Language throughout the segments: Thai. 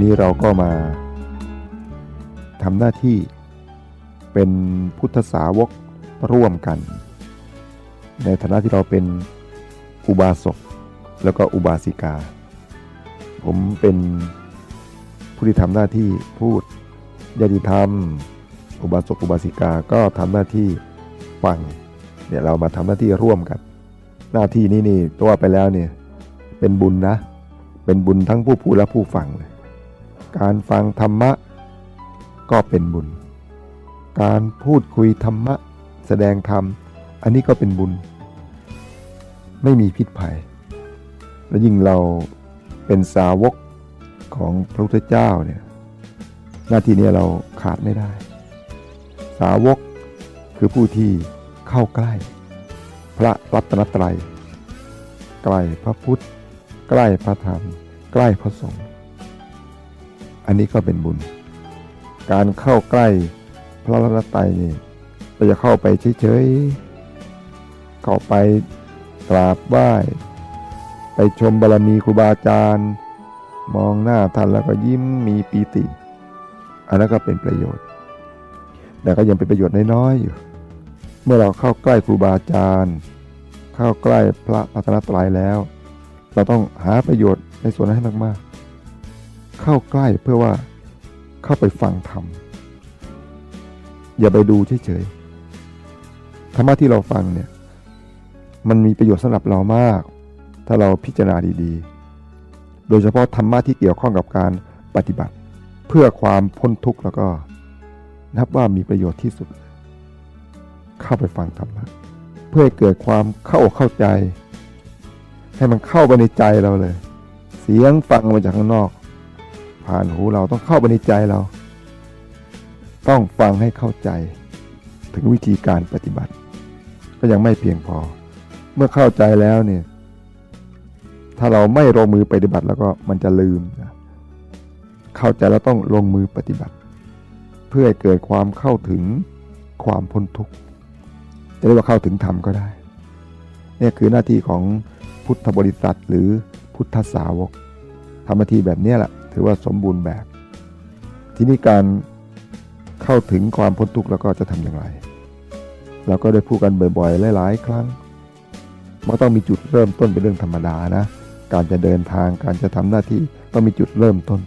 นนี้เราก็มาทำหน้าที่เป็นพุทธสาวกร่วมกัน ในฐานะที่เราเป็นอุบาสกแล้วก็อุบาสิกา ผมเป็นผู้ที่ทำหน้าที่พูดญาติธรรม อุบาสกอุบาสิกาก็ทำหน้าที่ฟังเนี่ยเรามาทำหน้าที่ร่วมกัน หน้าที่นี้นี่ตัวไปแล้วเนี่ยเป็นบุญนะ เป็นบุญทั้งผู้พูดและผู้ฟังเลย การฟังธรรมะก็เป็นบุญ การพูดคุยธรรมะ แสดงธรรม อันนี้ก็เป็นบุญ ไม่มีพิษภัย และยิ่งเราเป็นสาวกของพระพุทธเจ้าเนี่ยหน้าที่นี้เราขาดไม่ได้ สาวกคือผู้ที่เข้าใกล้ พระรัตนตรัย ใกล้พระพุทธ ใกล้พระธรรม ใกล้พระสงฆ์ อันนี้ก็เป็นบุญ การเข้าใกล้พระรัตนตรัยนี่เราจะเข้าไปเฉยๆเข้าไปกราบไหว้ไปชมบารมีครูบาอาจารย์ มองหน้าท่านแล้วก็ยิ้มมีปีติ อันนั้นก็เป็นประโยชน์ แต่ก็ยังเป็นประโยชน์น้อยๆอยู่ เมื่อเราเข้าใกล้ครูบาอาจารย์ เข้าใกล้พระรัตนตรัยแล้ว เราต้องหาประโยชน์ในส่วนนั้นให้มากๆ เข้าใกล้เพื่อว่าเข้าไปฟังธรรม อย่าไปดูเฉยๆธรรมะที่เราฟังเนี่ย มันมีประโยชน์สำหรับเรามาก ถ้าเราพิจารณาดีๆ โดยเฉพาะธรรมะที่เกี่ยวข้องกับการปฏิบัติ เพื่อความพ้นทุกข์แล้วก็ นับว่ามีประโยชน์ที่สุด เข้าไปฟังธรรมะเพื่อให้เกิดความเข้าเข้าใจ ให้มันเข้าไปในใจเราเลย เสียงฟังมาจากข้างนอก ผ่านหูเราต้องเข้าไปในใจเรา ต้องฟังให้เข้าใจถึงวิธีการปฏิบัติ ก็ยังไม่เพียงพอ เมื่อเข้าใจแล้วเนี่ยถ้าเราไม่ลงมือปฏิบัติแล้วก็มันจะลืมนะเข้าใจแล้วต้องลงมือปฏิบัติ เพื่อเกิดความเข้าถึงความพ้นทุกข์จะเรียกว่าเข้าถึงธรรมก็ได้เนี่ยคือหน้าที่ของพุทธบริษัทหรือพุทธสาวกทำหน้าที่แบบนี้แหละ ถือว่าสมบูรณ์แบบ ทีนี้การเข้าถึงความพ้นทุกข์แล้วก็จะทำอย่างไร เราก็ได้พูดกันบ่อยๆ หลายๆ ครั้ง มันต้องมีจุดเริ่มต้นเป็นเรื่องธรรมดานะ การจะเดินทางการจะทำหน้าที่ต้องมีจุดเริ่มต้น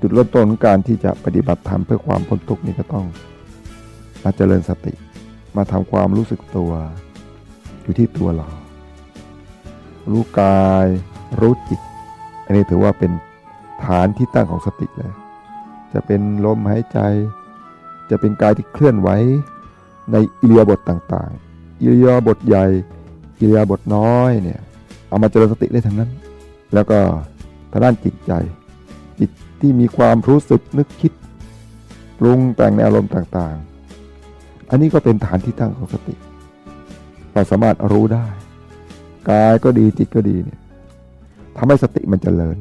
จุดเริ่มต้นของการที่จะปฏิบัติธรรมเพื่อความพ้นทุกข์นี่ก็ต้องมาเจริญสติ มาทำความรู้สึกตัว อยู่ที่ตัวเรา รู้กาย รู้จิต อันนี้ถือว่าเป็น ฐานที่ตั้งของสติเลย จะเป็นลมหายใจ จะเป็นกายที่เคลื่อนไหวในอิริยาบถต่างๆ อิริยาบถใหญ่ อิริยาบถน้อยเนี่ยเอามาเจริญสติได้ทั้งนั้น แล้วก็ทางด้านจิตใจ จิตที่มีความรู้สึกนึกคิดปรุงแต่งในอารมณ์ต่างๆ อันนี้ก็เป็นฐานที่ตั้งของสติเราสามารถรู้ได้ กายก็ดีจิตก็ดีเนี่ยทำให้สติมันจเจริญ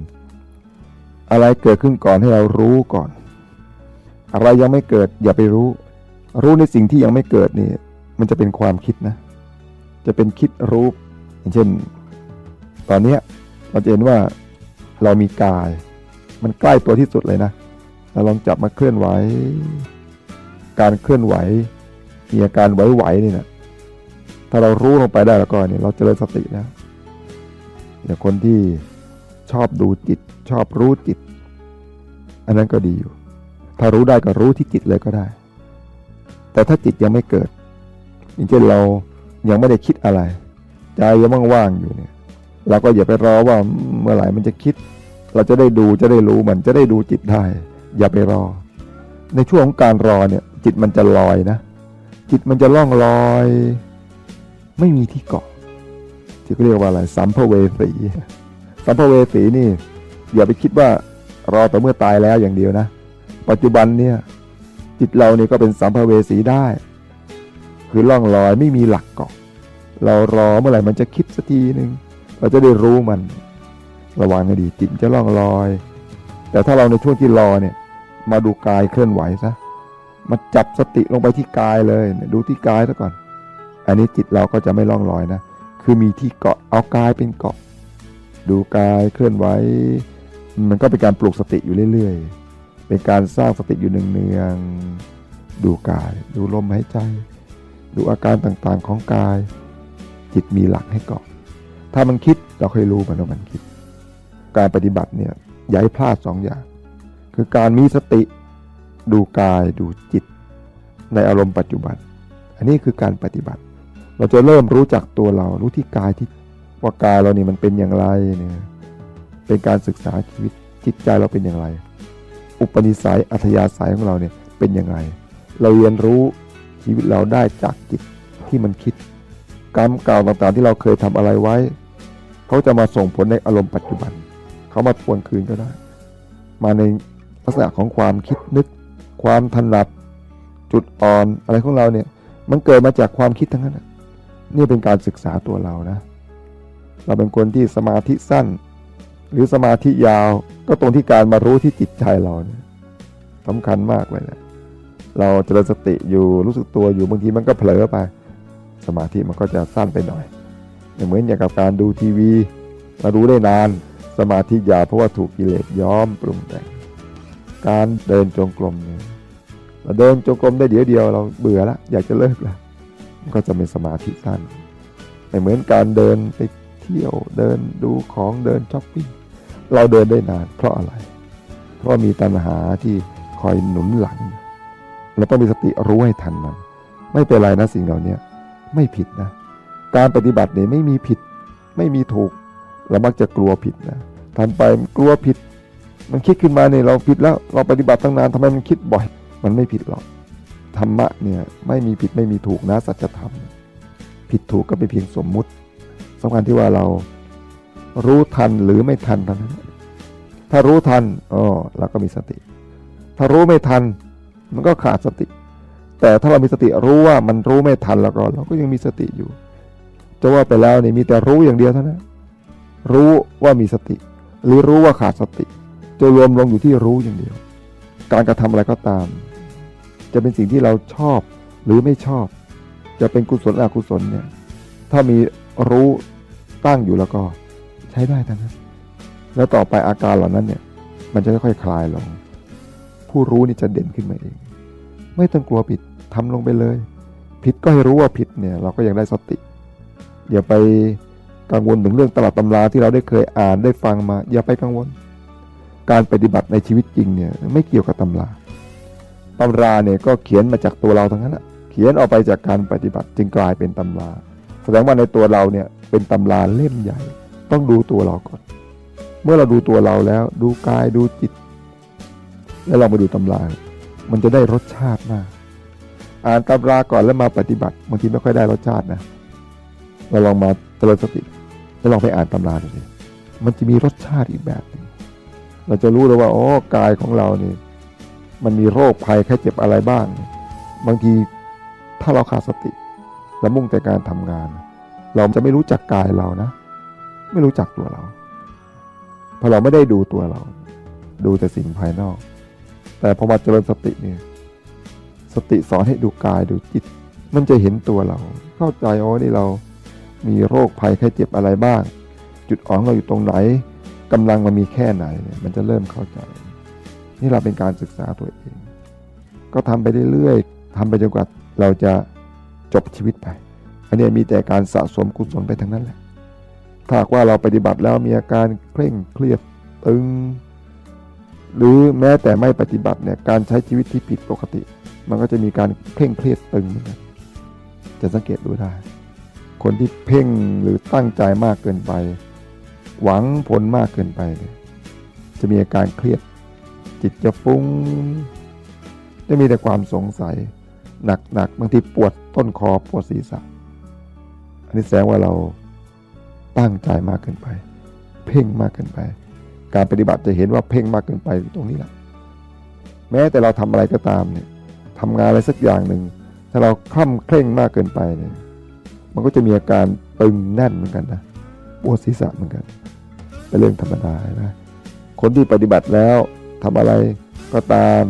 อะไรเกิดขึ้นก่อนให้เรารู้ก่อน อะไรยังไม่เกิดอย่าไปรู้ รู้ในสิ่งที่ยังไม่เกิดนี่ มันจะเป็นความคิดนะ จะเป็นคิดรู้อย่างเช่น ตอนเนี้ยเราจะเห็นว่าเรามีกาย มันใกล้ตัวที่สุดเลยนะเราลองจับมาเคลื่อนไหว การเคลื่อนไหวมีอาการไหวๆนี่นะถ้าเรารู้ลงไปได้แล้วก็เนี่ยเราเจริญสติแล้วอย่างคนที่ ชอบดูจิต ชอบรู้จิต อันนั้นก็ดีอยู่ ถ้ารู้ได้ก็รู้ที่จิตเลยก็ได้ แต่ถ้าจิตยังไม่เกิดอย่างเช่นเรายังไม่ได้คิดอะไร ใจยังว่างๆอยู่เนี่ยเราก็อย่าไปรอว่าเมื่อไหร่มันจะคิด เราจะได้ดูจะได้รู้มันจะได้ดูจิตได้ อย่าไปรอ ในช่วงของการรอเนี่ยจิตมันจะลอยนะ จิตมันจะล่องลอย ไม่มีที่เกาะที่เรียกว่าอะไรสัมภเวสี สัมภเวสีนี่ อย่าไปคิดว่ารอแต่เมื่อตายแล้วอย่างเดียวนะ ปัจจุบันเนี่ยจิตเราเนี่ยก็เป็นสัมภเวสีได้ คือล่องลอยไม่มีหลักเกาะเรารอเมื่อไหร่มันจะคิดสักทีหนึ่งเราจะได้รู้มัน ระวังให้ดีจิตจะล่องลอย แต่ถ้าเราในช่วงที่รอเนี่ย มาดูกายเคลื่อนไหวซะมาจับสติลงไปที่กายเลย ดูที่กายซะก่อน อันนี้จิตเราก็จะไม่ล่องลอยนะ คือมีที่เกาะเอากายเป็นเกาะ ดูกายเคลื่อนไหวมันก็เป็นการปลูกสติอยู่เรื่อยๆ เป็นการสร้างสติอยู่เนืองๆดูกาย ดูลมหายใจ ดูอาการต่างๆของกาย จิตมีหลักให้เกาะถ้ามันคิดเราค่อยรู้มันว่ามันคิด การปฏิบัติเนี่ยอย่าให้พลาดสองอย่าง คือการมีสติดูกายดูจิต ในอารมณ์ปัจจุบัน อันนี้คือการปฏิบัติ เราจะเริ่มรู้จักตัวเรารู้ที่กายที่ ว่ากายเรานี่มันเป็นอย่างไรเนี่ยเป็นการศึกษาชีวิตจิตใจเราเป็นอย่างไร อุปนิสัยอัธยาศัยของเราเนี่ยเป็นอย่างไร เราเรียนรู้ชีวิตเราได้จากจิตที่มันคิด กรรมเก่าต่างๆที่เราเคยทำอะไรไว้ เขาจะมาส่งผลในอารมณ์ปัจจุบัน เขามาทวนคืนก็ได้ มาในลักษณะของความคิดนึก ความถนัดจุดอ่อนอะไรของเราเนี่ยมันเกิดมาจากความคิดทั้งนั้น นี่เป็นการศึกษาตัวเรานะ เราเป็นคนที่สมาธิสั้น หรือสมาธิยาวก็ตรงที่การมารู้ที่จิตใจเราเนี่ยสำคัญมากเลยนะเราเจริญสติอยู่รู้สึกตัวอยู่บางทีมันก็เผลอไป สมาธิมันก็จะสั้นไปหน่อยเหมือนอย่างกับการดูทีวี มารู้ได้นาน สมาธิยาวเพราะว่าถูกกิเลสย้อมปรุงแต่งการเดินจงกรมเนี่ยเราเดินจงกรมได้เดี๋ยวเดียวเราเบื่อล้วอยากจะเลิกล้วมันก็จะเป็นสมาธิสั้นไม่เหมือนการเดินไป เที่ยวเดินดูของเดินช้อปปิ้งเราเดินได้นานเพราะอะไร เพราะมีตัณหาที่คอยหนุนหลัง เราต้องมีสติรู้ให้ทันมัน ไม่เป็นไรนะสิ่งเหล่านี้ไม่ผิดนะ การปฏิบัติเนี่ยไม่มีผิด ไม่มีถูก เรามักจะกลัวผิดนะทำไปกลัวผิด มันคิดขึ้นมาเนี่ยเราผิดแล้วเราปฏิบัติตั้งนานทำไมมันคิดบ่อย มันไม่ผิดหรอกธรรมะเนี่ยไม่มีผิดไม่มีถูกนะสัจธรรม ผิดถูกก็เป็นเพียงสมมุติ สำคัญที่ว่าเรารู้ทันหรือไม่ทันเท่านั้นถ้ารู้ทันอ๋อเราก็มีสติ ถ้ารู้ไม่ทัน มันก็ขาดสติ แต่ถ้าเรามีสติรู้ว่ามันรู้ไม่ทันแล้วก็เราก็ยังมีสติอยู่ จะว่าไปแล้วนี่มีแต่รู้อย่างเดียวเท่านั้นรู้ว่ามีสติ หรือรู้ว่าขาดสติ จะรวมลงอยู่ที่รู้อย่างเดียว การกระทำอะไรก็ตาม จะเป็นสิ่งที่เราชอบหรือไม่ชอบ จะเป็นกุศลอกุศลเนี่ยถ้ามีรู้ ตั้งอยู่แล้วก็ใช้ได้ทั้งนั้น แล้วต่อไปอาการเหล่านั้นเนี่ย มันจะค่อยๆคลายลง ผู้รู้นี่จะเด่นขึ้นมาเอง ไม่ต้องกลัวผิดทำลงไปเลย ผิดก็ให้รู้ว่าผิดเนี่ย เราก็ยังได้สติ อย่าไปกังวลถึงเรื่องตลาดตำราที่เราได้เคยอ่านได้ฟังมา อย่าไปกังวล การปฏิบัติในชีวิตจริงเนี่ยไม่เกี่ยวกับตำราตำราเนี่ยก็เขียนมาจากตัวเราทั้งนั้นแหะเขียนออกไปจากการปฏิบัติจึงกลายเป็นตำรา แสดงว่าในตัวเราเนี่ย เป็นตำราเล่มใหญ่ ต้องดูตัวเราก่อน เมื่อเราดูตัวเราแล้ว ดูกายดูจิต แล้วเรามาดูตำรา มันจะได้รสชาติมาก อ่านตำราก่อนแล้วมาปฏิบัติบางทีไม่ค่อยได้รสชาตินะเราลองมาเจริญสติแล้วลองไปอ่านตำราดูสิมันจะมีรสชาติอีกแบบหนึงเราจะรู้เลยว่าอ๋อกายของเราเนี่ยมันมีโรคภัยแค่เจ็บอะไรบ้าง บางทีถ้าเราขาดสติ และมุ่งแต่การทำงาน เราจะไม่รู้จักกายเรานะ ไม่รู้จักตัวเราเพราะเราไม่ได้ดูตัวเรา ดูแต่สิ่งภายนอก แต่พอมาเจริญสติเนี่ยสติสอนให้ดูกายดูจิต มันจะเห็นตัวเรา เข้าใจอ๋อนี่เรามีโรคภัยแค่เจ็บอะไรบ้าง จุดอ่อนเราอยู่ตรงไหนกำลังมันมีแค่ไหนเนี่ยมันจะเริ่มเข้าใจ นี่เราเป็นการศึกษาตัวเอง ก็ทำไปเรื่อยๆทำไปจนกว่าเราจะจบชีวิตไป อันนี้มีแต่การสะสมกุศลไปทั้งนั้นแหละ ถ้าว่าเราปฏิบัติแล้วมีอาการเคร่งเครียดตึง หรือแม้แต่ไม่ปฏิบัติเนี่ยการใช้ชีวิตที่ผิดปกติ มันก็จะมีการเคร่งเครียดตึงเหมือนกันจะสังเกตดูได้ คนที่เพ่งหรือตั้งใจมากเกินไป หวังผลมากเกินไปเนี่ยจะมีอาการเครียดจิตจะฟุ้ง จะมีแต่ความสงสัย หนักๆบางทีปวดต้นคอปวดศีรษะ อันนี้แสดงว่าเราตั้งใจมากเกินไป เพ่งมากเกินไป การปฏิบัติจะเห็นว่าเพ่งมากเกินไปตรงนี้แหละแม้แต่เราทำอะไรก็ตามเนี่ยทำงานอะไรสักอย่างหนึ่งถ้าเราคล่ำเคร่งมากเกินไปเนี่ยมันก็จะมีอาการตึงแน่นเหมือนกันนะปวดศีรษะเหมือนกันเป็นเรื่องธรรมดานะคนที่ปฏิบัติแล้วทำอะไรก็ตาม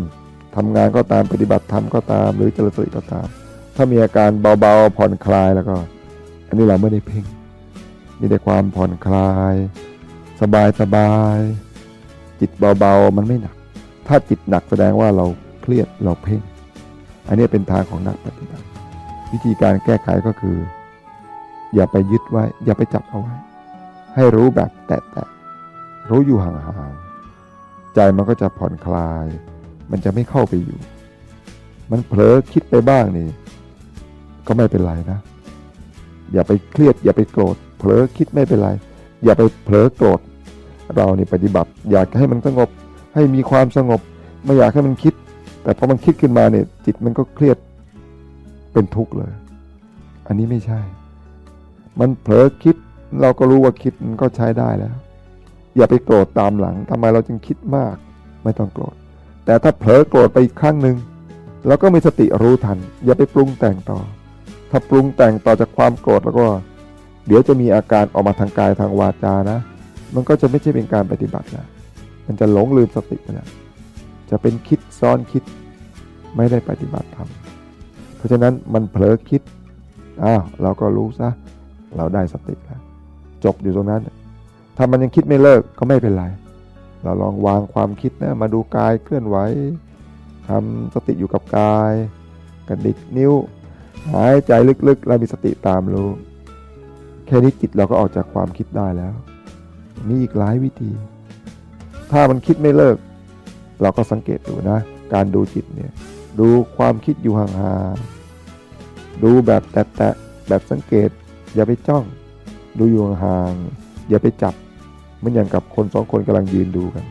ทำงานก็ตามปฏิบัติธรรมก็ตาม หรือเจริญสติก็ตาม ถ้ามีอาการเบาๆผ่อนคลายแล้วก็ อันนี้เราไม่ได้เพ่ง มีแต่ความผ่อนคลาย สบายสบาย จิตเบาๆ มันไม่หนัก ถ้าจิตหนักแสดงว่าเราเครียดเราเพ่ง อันนี้เป็นทางของนักปฏิบัติ วิธีการแก้ไขก็คือ อย่าไปยึดไว้ อย่าไปจับเอาไว้ ให้รู้แบบแตะๆรู้อยู่ห่างๆ ใจมันก็จะผ่อนคลาย มันจะไม่เข้าไปอยู่ มันเผลอคิดไปบ้างนี่ก็ไม่เป็นไรนะ อย่าไปเครียด อย่าไปโกรธเผลอคิดไม่เป็นไร อย่าไปเผลอโกรธเราเนี่ปฏิบัติ อยากให้มันสงบ ให้มีความสงบ ไม่อยากให้มันคิด แต่พอมันคิดขึ้นมาเนี่ย จิตมันก็เครียดเป็นทุกข์เลย อันนี้ไม่ใช่ มันเผลอคิด เราก็รู้ว่าคิดมันก็ใช้ได้แล้ว อย่าไปโกรธตามหลังทำไมเราจึงคิดมาก ไม่ต้องโกรธ แต่ถ้าเผลอโกรธไปอีกครั้งหนึ่งเราก็มีสติรู้ทัน อย่าไปปรุงแต่งต่อ ถ้าปรุงแต่งต่อจากความโกรธแล้วก็ เดี๋ยวจะมีอาการออกมาทางกายทางวาจานะ มันก็จะไม่ใช่เป็นการปฏิบัติแล้วมันจะหลงลืมสติไปแล้วจะเป็นคิดซ้อนคิดไม่ได้ปฏิบัติธรรมเพราะฉะนั้นมันเผลอคิดอ้าวเราก็รู้ซะเราได้สติแล้วจบอยู่ตรงนั้น ถ้ามันยังคิดไม่เลิกก็ไม่เป็นไร เราลองวางความคิดนะมาดูกายเคลื่อนไหวทำสติอยู่กับกายกระดิกนิ้ว หายใจลึกๆ แล้วมีสติตามรู้ แค่นี้จิตเราก็ออกจากความคิดได้แล้ว มีอีกหลายวิธี ถ้ามันคิดไม่เลิก เราก็สังเกตดูนะ การดูจิตเนี่ย ดูความคิดอยู่ห่างๆ ดูแบบแตะๆแบบสังเกต อย่าไปจ้อง ดูอยู่ห่างๆ อย่าไปจับ มันอย่างกับคนสองคนกำลังยืนดูกัน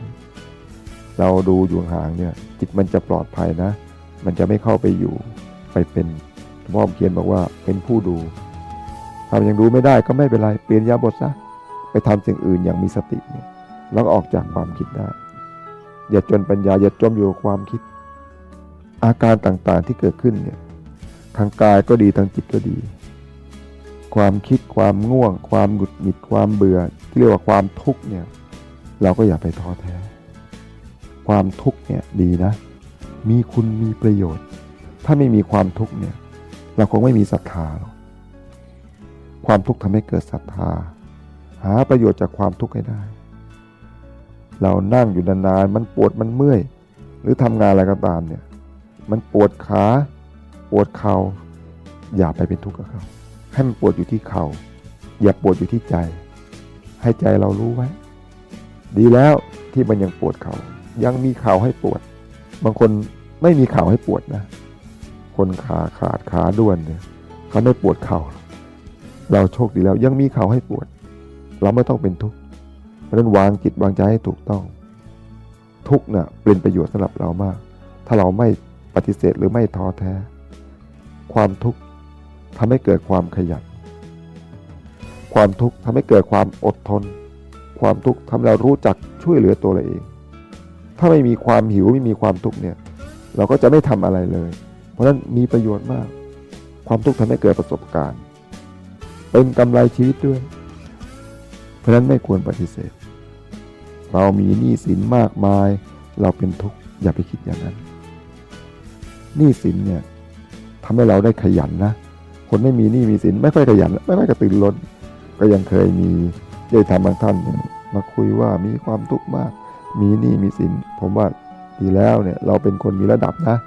เราดูอยู่ห่างเนี่ย จิตมันจะปลอดภัยนะ มันจะไม่เข้าไปอยู่ไปเป็น พ่อเขียนบอกว่าเป็นผู้ดูถ้ามันยังดูไม่ได้ก็ไม่เป็นไรเปลี่ยนยาบทซะไปทำสิ่งอื่นอย่างมีสติเนี่ยแล้วก็ออกจากความคิดได้ อย่าจนปัญญาอย่าจมอยู่กับความคิด อาการต่างๆที่เกิดขึ้นเนี่ยทางกายก็ดีทางจิตก็ดี ความคิดความง่วง ความหงุดหงิดความเบื่อที่เรียกว่าความทุกข์เนี่ยเราก็อย่าไปท้อแท้ ความทุกข์เนี่ยดีนะ มีคุณมีประโยชน์ ถ้าไม่มีความทุกข์เนี่ย เราคงไม่มีศรัทธาหรอกความทุกข์ทำให้เกิดศรัทธา หาประโยชน์จากความทุกข์ให้ได้ เรานั่งอยู่นานๆมันปวดมันเมื่อย หรือทำงานอะไรก็ตามเนี่ย มันปวดขาปวดเขา่าอย่าไปเป็นทุกข์กับเขาให้มันปวดอยู่ที่เขา่าอย่าปวดอยู่ที่ใจ ให้ใจเรารู้ไว้ ดีแล้วที่มันยังปวดเขา่ายังมีเข่าให้ปวด บางคนไม่มีเข่าให้ปวดนะ คนขาขาดขาด้วนเนี่ยเขาไม่ปวดเข่าเราโชคดีแล้วยังมีเข่าให้ปวด เราไม่ต้องเป็นทุกข์เพราะฉะนั้นวางจิตวางใจให้ถูกต้อง ทุกข์น่ะเป็นประโยชน์สำหรับเรามาก ถ้าเราไม่ปฏิเสธหรือไม่ท้อแท้ ความทุกข์ทำให้เกิดความขยันความทุกข์ทำให้เกิดความอดทน ความทุกข์ทำให้เรารู้จักช่วยเหลือตัวเราเอง ถ้าไม่มีความหิวไม่มีความทุกข์เนี่ย เราก็จะไม่ทำอะไรเลย ราะนั้นมีประโยชน์มาก ความทุกข์ทำให้เกิดประสบการณ์ เป็นกำไรชีวิตด้วย เพราะนั้นไม่ควรปฏิเสธ เรามีหนี้สินมากมาย เราเป็นทุกข์อย่าไปคิดอย่างนั้นหนี้สินเนี่ยทำให้เราได้ขยันนะคนไม่มีหนี้มีสินไม่ค่อยขยัน ไม่ค่อยกระตือร้นก็ยังเคยมีได้ทำบางท่านมาคุยว่ามีความทุกข์มาก มีหนี้มีสินผมว่าดีแล้วเนี่ยเราเป็นคนมีระดับนะ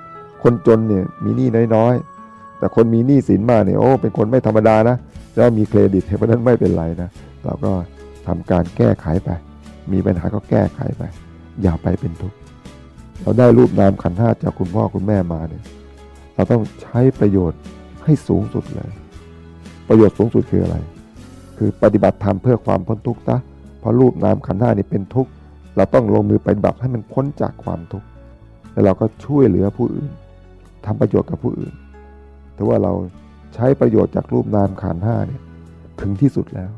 คนจนเนี่ยมีหนี้น้อยๆ แต่คนมีหนี้สินมากเนี่ยโอ้เป็นคนไม่ธรรมดานะแล้วมีเครดิตเพราะนั้นไม่เป็นไรนะเราก็ทำการแก้ไขไป มีปัญหาก็แก้ไขไป อย่าไปเป็นทุกข์เราได้รูปนามขันธ์ห้าจากคุณพ่อคุณแม่มาเนี่ยเราต้องใช้ประโยชน์ให้สูงสุดเลย ประโยชน์สูงสุดคืออะไร คือปฏิบัติธรรมเพื่อความพ้นทุกข์ซะเพราะรูปนามขันธ์ห้านี่เป็นทุกข์เราต้องลงมือปฏิบัติให้มันพ้นจากความทุกข์แล้วเราก็ช่วยเหลือผู้อื่น ทำประโยชน์กับผู้อื่น แต่ว่าเราใช้ประโยชน์จากรูปนามขันห้าเนี่ยถึงที่สุดแล้ว